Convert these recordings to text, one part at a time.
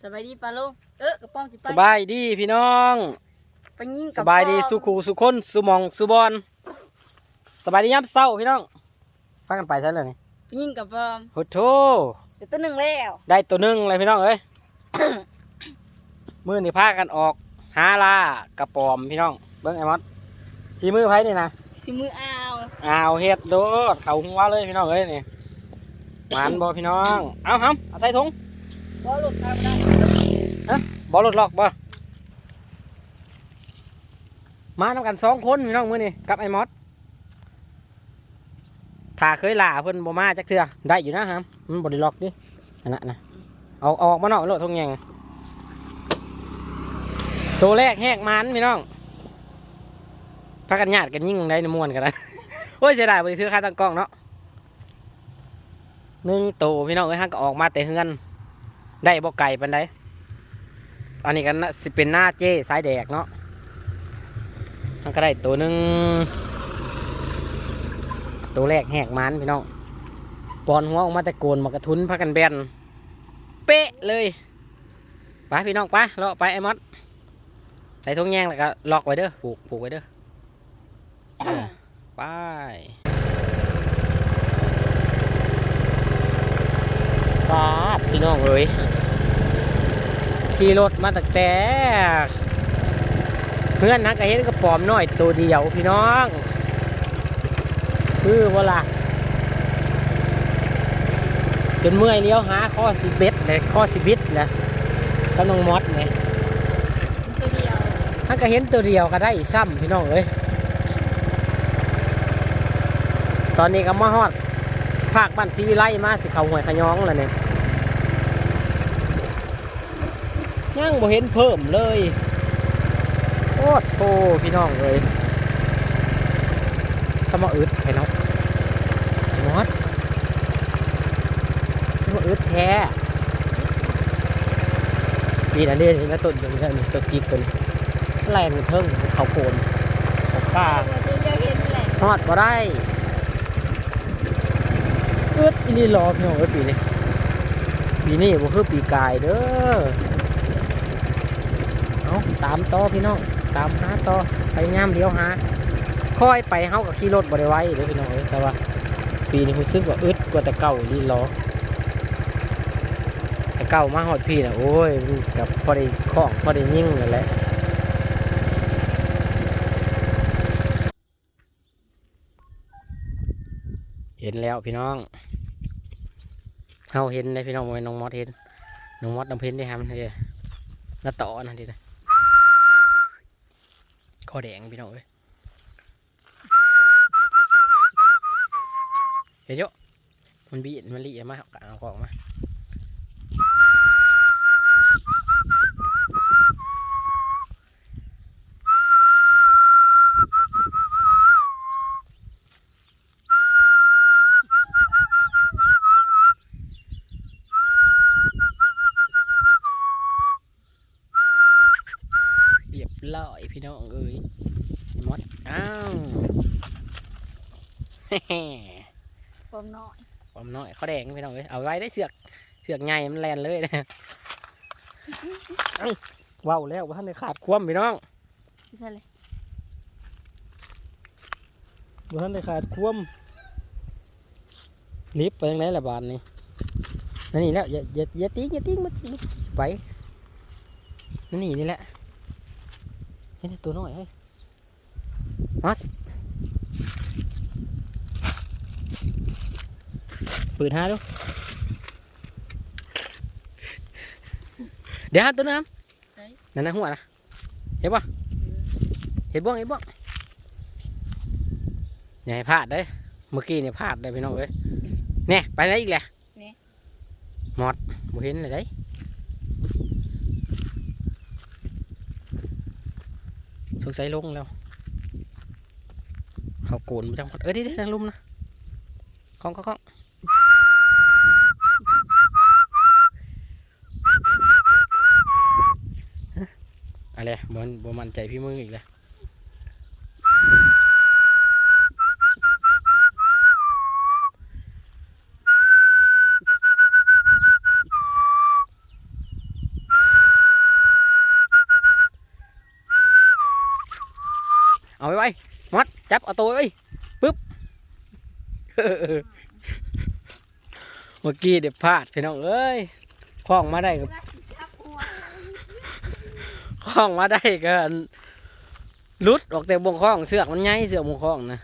สบายดีปะลุงเออกระป๋อมสิไปสบายดีพี่น้อง ไปยิงสกับบายดีป้อมสุขูสุคนสุหมองสุบอนสบายดียับเศร้าพี่น้องพากันไปใช่เลยนี่ไปยิงกับป้อมโหโถเดี๋ยวตัวหนึ่งแล้วได้ตัวหนึงเลยพี่น้องเอ้ย มือนี่พากันออกหาลากระปอมพี่น้องเบิ้งไอ้มอดสีมือไผนี่นะสิมืออ้าวอ้าวเฮ็ดโดดเขาหัวเลยพี่น้องเอ้ยนี่หวานบ่พี่น้องเอาครับเอาใส่ถุง บ่หลุดครับ ได้บ่รถล็อกบ่มาทำกันสองคนพี่น้องมื้อนี้กับไอ้มอดถ้าเคยล่าเพิ่นบ่มาจักเทื่อได้อยู่นะครับมันบ่ได้ล็อกดิอันนั้นนะเอาเอาอกมานอกโลดทงแยงตัวแรกแหกมันพี่น้องพากันญาติกันยิ่งได้ในมวนกันนะโอ้ยเสียดายบ่ได้ซื้อค่าตั้งกล้องเนาะหนึ่งตัวพี่น้องเอ้ยฮักก็ออกมาแต่เฮือน ได้บ่ไก่ปานใด อันนี้กันสิเป็นหน้าเจ้สายแดกเนาะมันก็ได้ตัวหนึ่งตัวแรกแหกมันพี่น้องปอนหัวออกมาแต่โกนมากระทุนพักกันแบนเป๊ะเลยไปพี่น้องไปเลาะไปไอ้มดใส่ทงแยงแล้วก็ล็อกไว้เด้อผูกผูกไว้เด้อไปปาพี่น้องเอ้ย ขี่รถมาตั้งแต่เพื่อนนักก็เห็นกระป๋อมน้อยตัวเดียวพี่น้อง คือว่าล่ะจนเมื่อยเลี้ยวหาข้อสิบเบ็ดเลยข้อสิบบิดเลยก็น้องมอดไงตัวเดียวถ้าก็เห็นตัวเดียวก็ได้ซ้ำพี่น้องเอ้ยตอนนี้ก็มาฮอดภาคบ้านศรีวิไลมาสิเขาหวยขยองแล้วเนี่ย ยังบ่เห็นเพิ่มเลยโอ้โหพี่น้องเลยสมออึดไข่เนาะไอ้มอดสมออึดแท้ดีนะเนี่ยนี่นะต้นตัวนี้นะนี่ตัวจิกตัวนี้อะไรมันเทิงเขาโคนเขาป้าตัวเดียวเห็นแหละทอดบ่ได้อึดอีนี่รอพี่น้องเอ้ยปีนี้ปีนี้บ่คือปีกายเด้อเอา ตามต่อพี่น้องตามหาต่อไปย่ามเดียวหาค่อยไปเฮากับขี่รถบ่ได้ไว้เด้อพี่น้องแต่ว่า ปีนี้รู้สึกว่าอึดกว่าแต่เก่าลีล้อแต่เก่ามาฮอดพี่น่ะโอ้ยกับพอได้คล้องพอได้ยิ่งนั่นแหละเห็นแล้วพี่น้องเฮาเห็นได้พี่น้องบ่แม่นน้องมอดเห็นน้องมอดน้องเพ้นได้ทำนั่นเด้แล้วต่อนั่นเด้นะ คอแดงพี่น้องเอ้ยเฮ้ยโยมันบีดมันลีมาเอากางออกมาเรียบร้อยพี่น้องเอ้ยมดอ้าว เฮ้ป้อมน้อยความน้อยเขาแดงพี่น้องเอ้ยเอาไว้ได้เสือกเสือกใหญ่มันแลนเลยนะเอ้าว้าวแล้วว่าท่านได้ขาดความพี่น้องใช่เลยว่าท่านได้ขาดความลิฟต์ไปยังไงละบาทนี่นั่นนี่แล้วอย่าอย่าอย่าติ้งอย่าติ้งมันมันไปนั่นนี่นี่แหละเฮ้ยตัวน้อยเฮ้ยมัส เปิดหาดู เดี๋ยวหาตัวน้ำนั่นนะหัวนะเห็นปะเห็นบ้องเห็นบ้องอย่าให้พลาดได้อเมื่อกี้เนี่ยพลาดได้อพี่น้องเอ้ยเนี่ยไปไหนอีกแหละหมดบ่เห็นเลยได้ยสงสัยลงแล้วเขาโกนมาจังหวัดเอ้ยเดี๋ยวๆนั่งลุมนะคล้องคล้อง อะไรบนบมันใจพี่มึงอีกแล้วเอาไปไว้มัดจับเอาตัวไว้ปึ๊บเมื่อกี้เดี๋ยวพลาดพี่น้องเอ้ยคล้องมาได้กับ คล้องมาได้กันลุดออกแต่บงคล้องเสือกมันใหญ่เสือกบงคล้องนะ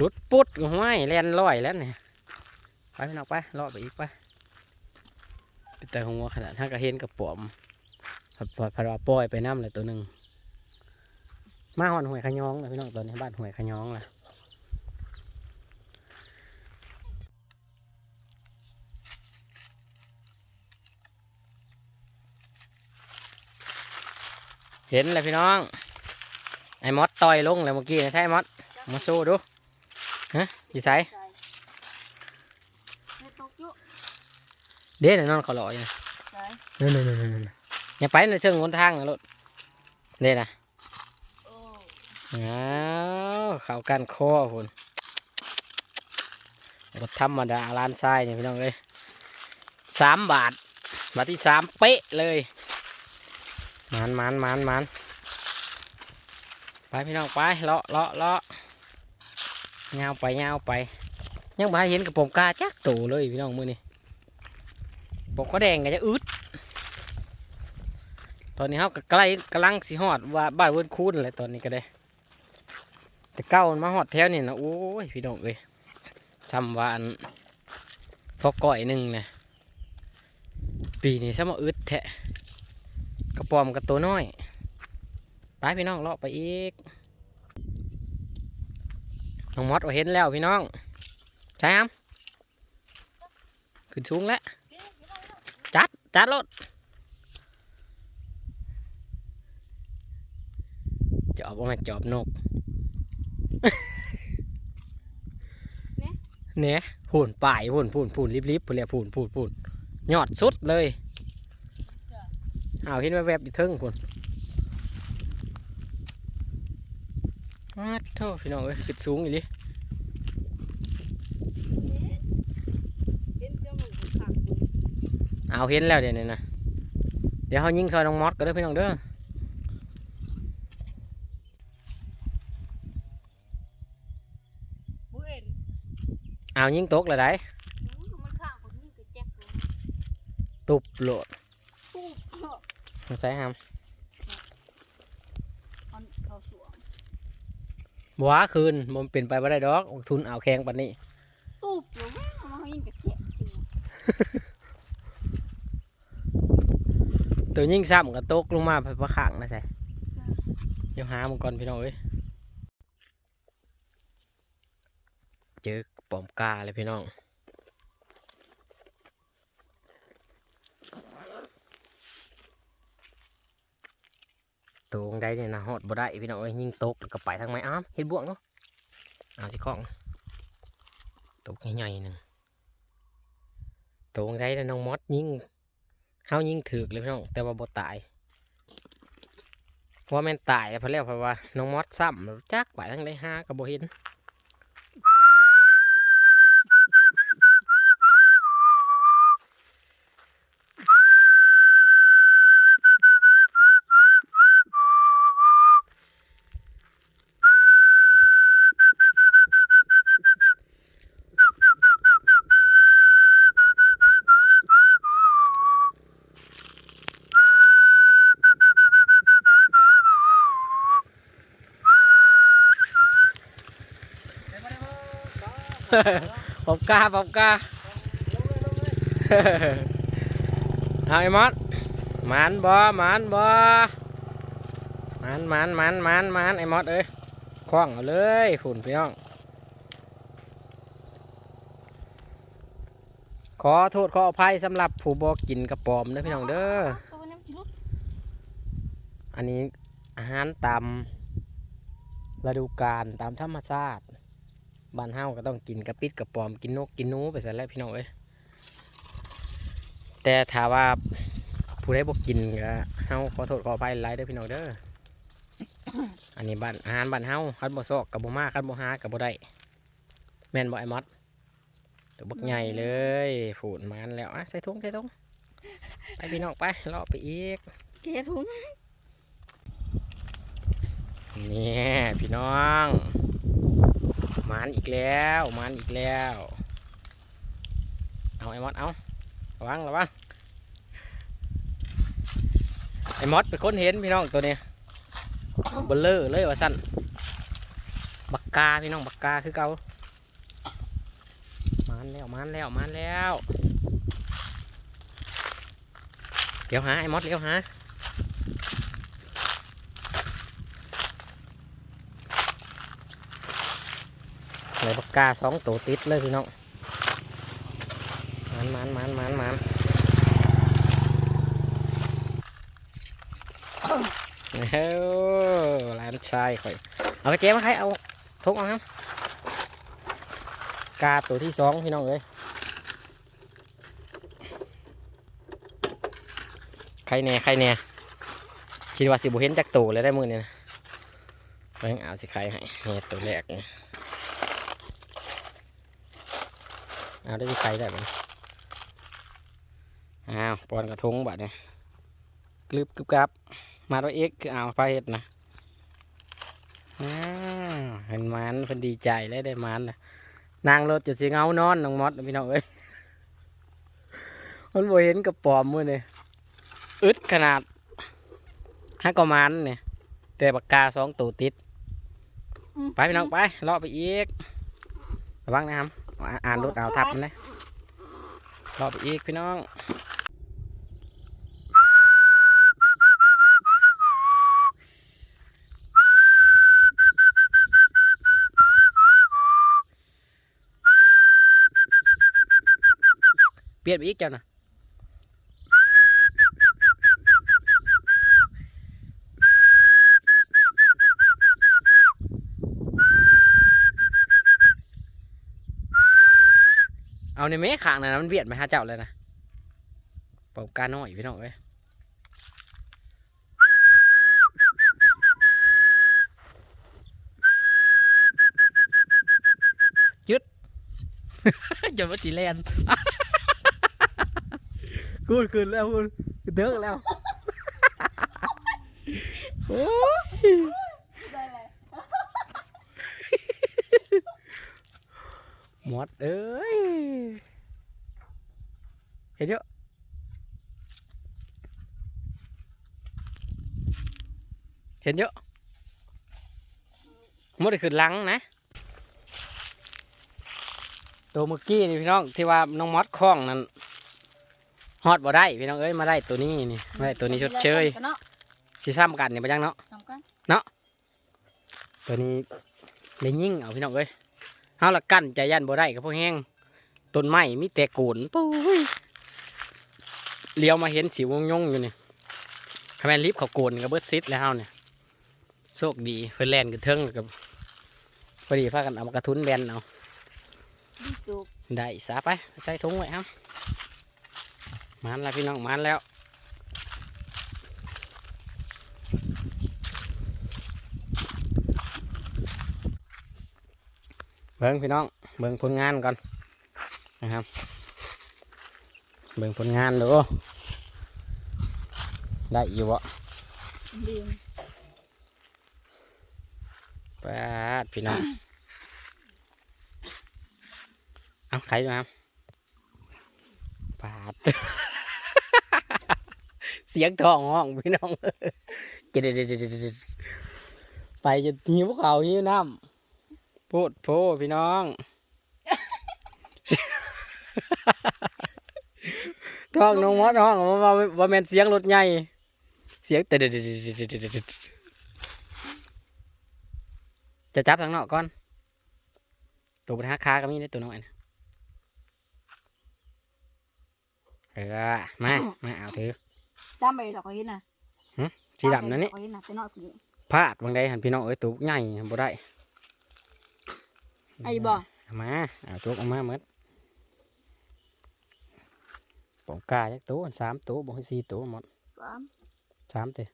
ลุดปุ๊ดห้วยแลนลอยแล้วเนี่ยไปพี่น้องไปลาะไปอีกไปไปแต่หัวขนาดถ้ากระเห็นกระป๋อมผัดผัดผัดว่าปล่อยไปน้ำเลยตัวหนึ่งมาหอนหวยขยองเลยพี่น้องตัวนี้บ้านหวยขยองล่ะ เห็นเลยพี่น้อง ไอ้มอสต่อยลงเลยเมื่อกี้นะใช่มอสมาสู้ดูฮะยี่ไสไม่ตกอยุเด็ดนอนเขาหล่อยังใส่นั่นนั่นนั่นนั่นอย่าไปในเชิงหนทางนะรถเด็ดนะโอ้อ้าวเขากันคอคุณรถธรรมดาล้านทรายนี่พี่น้องเลยสามบาท บาทที่สามเป๊ะเลย มันมันมันมันไปพี่น้องไปเลาะเลาะเลาะเงาไปเงาไป ยังบ่เห็นกับผมกาจักโตเลยพี่น้องมือนี่ผมก็แดงก็จะอึดตอนนี้เขาก็ใกล้กำลังสิฮอดว่าบ้านเวิร์นคูนเลยตอนนี้ก็ได้ แต่เก้ามันมาฮอดแถวนี่นะโอ้ยพี่น้องเอ้ยจำว่าอันพอก่อยหนึ่งนะปีนี้ซะมาอึดแทะ กระปอมกับตัวน้อย ไปพี่น้องเลาะไปอีก น้องมอดเอาเห็นแล้วพี่น้อง ใช่ครับขึ้นสูงแล้ว จัด จัดรถจอบว่ามันจอบนกเนี่ยพูนป่ายพูนพูนพูนรีบๆไปเลยพูนพูนพูนยอดสุดเลย เอาวเห็นแวบๆอยู่เทึงพูนมาโทษพี่น้องเอ้ยขึ้นสูงอีหลิเห็นเจ้าหมูขังเอาเห็นแล้วเดี๋ยวนี้นะเดี๋ยวเขายิงซอยน้องมอสก็ได้อพี่น้องเด้อบุเห็นเอายิงตกเลยได้มันข้างผมนี่ก็แจ็คเลยตุบโหลดปุ๊บเนาะสงสัยห้ามมันเขาสวมบัวาคืนมันเป็นไปไม่ได้ดอกทุนเอาแข็งปันนี้ตุ๊บอยู่แม่งมันยิงกับแจ็คจริงตัวยิงซ้ำกับตกลงมาไปประขังนะใช่เดี๋ยวหามันก่อนพี่น้องเอ้ยเจอปอมกาเลยพี่น้อง งได้เนี่ยนะฮอดบ่ได้พี่น้องเอ้ยยิงตกก็ไปทางไม้อ้ามเห็ดบ่วงเนาะเอาสิของตกใหญ่ๆหนึ่งตรงได้แล้วน้องมอสยิงเฮายิงถึกเลยพี่น้องแต่ว่าบ่ตายว่าแม่นตายพราะแล้วเพราะว่าน้องมอสซ้ำแล้วจักไปทางไดห้าก็บ่เห็น ปอบกาปอบกาเอาไอ้มอสมันบ่มันบ่มันมันมันมันมันไอ้มอสเอ้ยคล้องเอาเลยฝุ่นพี่น้องขอโทษขออภัยสำหรับผู้บอกกินกระปอมเด้อพี่น้องเด้อ อันนี้อาหารตามฤดูกาลตามธรรมชาติ บ้านเฮาก็ต้องกินกระปิดกระปอมกินนกกินหนูไปซะแล้วพี่น้องเอ้ยแต่ถ้าว่าผู้ใดบ่กินก็เฮาขอโทษขออภัยหลายเด้อพี่น้องเด้ออันนี้บ้านอาหารบ้านเฮาคันบ่ซอกกับบ่มาคันบ่หากับบ่ได้แม่นบ่ไอ้มอดตัวบักใหญ่เลยผูนมันแล้วอะใส่ถุงใส่ถุงไปพี่น้องไปเลาะไปอีกเกถุงนี่พี่น้องห มานอีกแล้วมานอีกแล้ว เอาไอ้มอดเอาระวังระวังไอ้มอดเป็นคนเห็นพี่น้องตัวนี้เบลเลอร์เลยว่าสั้นบักกาพี่น้องบักกาคือเก่ามานแล้วมานแล้วมานแล้วเดี๋ยวหาไอ้มอดเดี๋ยวหา ปากกาสองตัวติดเลยพี่น้องมันมันมันมันมันเฮ้ยร้านชายข่อย เอากระเจี๊ยบมาใครเอาทุกเอาครับกาตัวที่สองพี่น้องเอ้ยใครแน่ใครแน่คิดว่าสิบุเห็นจากตัวเลยได้มือเนี่ยนะเพิ่งเอาสิใครให้เนี่ยตัวแรกเนี่ย เอาได้ที่ใครได้บ้างอ้าวปอนกระทงบัดเนี่ยกลึบกึบกับ มาตัวเอ็กคือเอาไปเห็ดนะอ้าวเห็นมันเพิ่นดีใจเลยได้มันนะนางรถจะเสียงเอานอนน้องมอดพี่น้องเอ้ยมันบ่เห็นกระปอมมือเนี่ยอึดขนาดห้ากว่ามันเนี่ยแต่ปากกาสองตัวติด ไปพี่น้องไปเลาะไปอีกระวังนะครับ อ่าอ่านรถเอาทับมันนะรอไปอีกพี่น้องเปลี่ยนไปอีกเจ้านะ ในเมฆขางนะมันเบียดมาหาเจ้าเลยนะเป่ากาน้อยพี่น้องเอ้ยยึดจนว่าสีแลนกูดขึ้นแล้วกูเดิกแล้วโอ้ยได้เลยหมดเอ้ย เห็นเยอะเห็นเยอะหมดได้ขึ้นหลังนะ ตัวเมื่อกี้นี่พี่น้องที่ว่าน้องมอดคล้องนั่นฮอดบ่ได้พี่น้องเอ้ยมาได้ตัวนี้นี่มาได้ตัวนี้ชดเชยกันเนาะสิซ้ำกันนี่ปะจังเนาะทำกันตัวนี้ได้ยิ่งเอาพี่น้องเอ้ยเฮาละกั้นใจยันบ่ได้กับพวกแห้งต้นไม้มีแต่โกนปุ้ย เลี้ยวมาเห็นสิวงยงอยู่นี่ทำไมรีบเขาโกนกับเบิดซิดแล้วเนี่ยโชคดีเพิ่อนแลนกันเทิงกับพอดีพากันเอามากระทุนแบนเอาได้สาไปใส่ถุงไว้ครับมันแล้วพี่น้องมันแล้วเบิ่งพี่น้องเบิ่งผลงานก่อนนะครับเบิ่งผลงานดู ได้อยู่บ่ดีปาดพี่น้อง เอาใครดูครับปาด เสียงทองห้องพี่น้องเจดดไปจะหิวเขาวหิวน้ำพูดโพพี่น้องท้องน้องมดห้องว่าว่าว่าแมนเสียงรถใหญ่เสียงเตดจะจับทางนอกก่อน ตัวปัญหาคาก็มีได้ตัวน้อยนะเออมา มาเอาถือจำไปดอกเขาเห็นน่ะสีดำนั่นนี่เขาเห็นน่ะแต่น้อยกว่านี้พลาดบางใดหันพี่น้องเอ้ยตัวใหญ่บ่ได้ไอ้บ่เอามาเอาตัวออกมาเมดปองกาจักตัวสามตัวบ่ให้สี่ตัวหมดสาม สามเตะ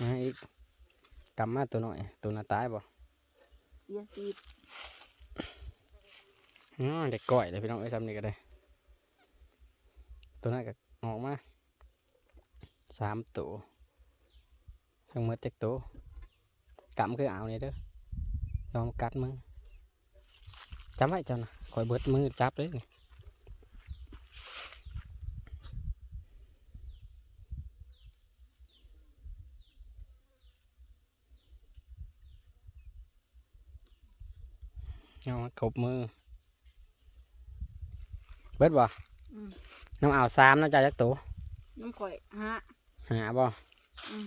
มาอีกกำมาตัวหน่อย ตัวหน้าตายบ่เสียสีอืมเด็กก่อยเลยพี่น้องไอ้ยซ้ำนี่ก็ได้ ตัวนั้นก็ออกมาสามตัวทั้งหมดเจ็ดตัวกำคือเอาเนี่ยเด้อลองกัดมือจำไว้เจ้านะ คอยเบิดมือจับเลยนี่เอามาขบมือ เบิดบ่อืมน้ำอ่าวสามน้ำจ่ายจักตัวน้ำข่อยฮะหาบ่อืม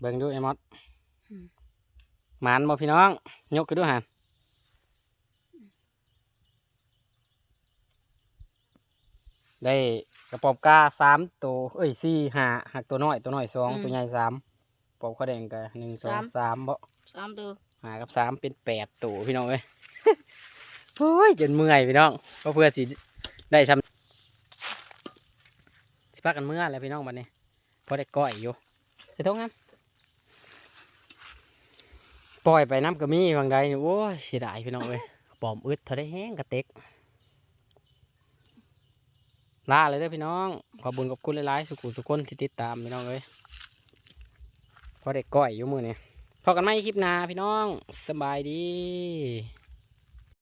เบิ่งดูไอ้มอดอืมหมานบ่พี่น้อง ยกขึ้นดูหัน ได้กระปอบกาสามตัวเอ้ยสี่หาหักตัวน้อยตัวน้อยสองตัวใหญ่สามปอบข้าวแดงกันหนึ่งสองสามบ่สามตัวหากับสามเป็นแปดตัวพี่น้องเอ้ย โอ้ยจนเมื่อยพี่น้องก็เพื่อสิได้ทำสิพักกันเมื่อแล้วพี่น้องบัดนี้พอได้ก้อยอยู่ใส่ท้องครับปล่อยไปน้ำกระมี่บางใดนี่โอ้ยเสียดายพี่น้องเอ้ยปอมอึดเท่าได้แห้งกระเต็ก ลาเลยเด้อพี่น้อง ขอบุญขอบคุณหลายๆสุขุสุขคนที่ติดตามพี่น้องเลยพอเด็กก้อยอยู่มือเนี่ยพอกันไหมคลิปหน้าพี่น้องสบายดี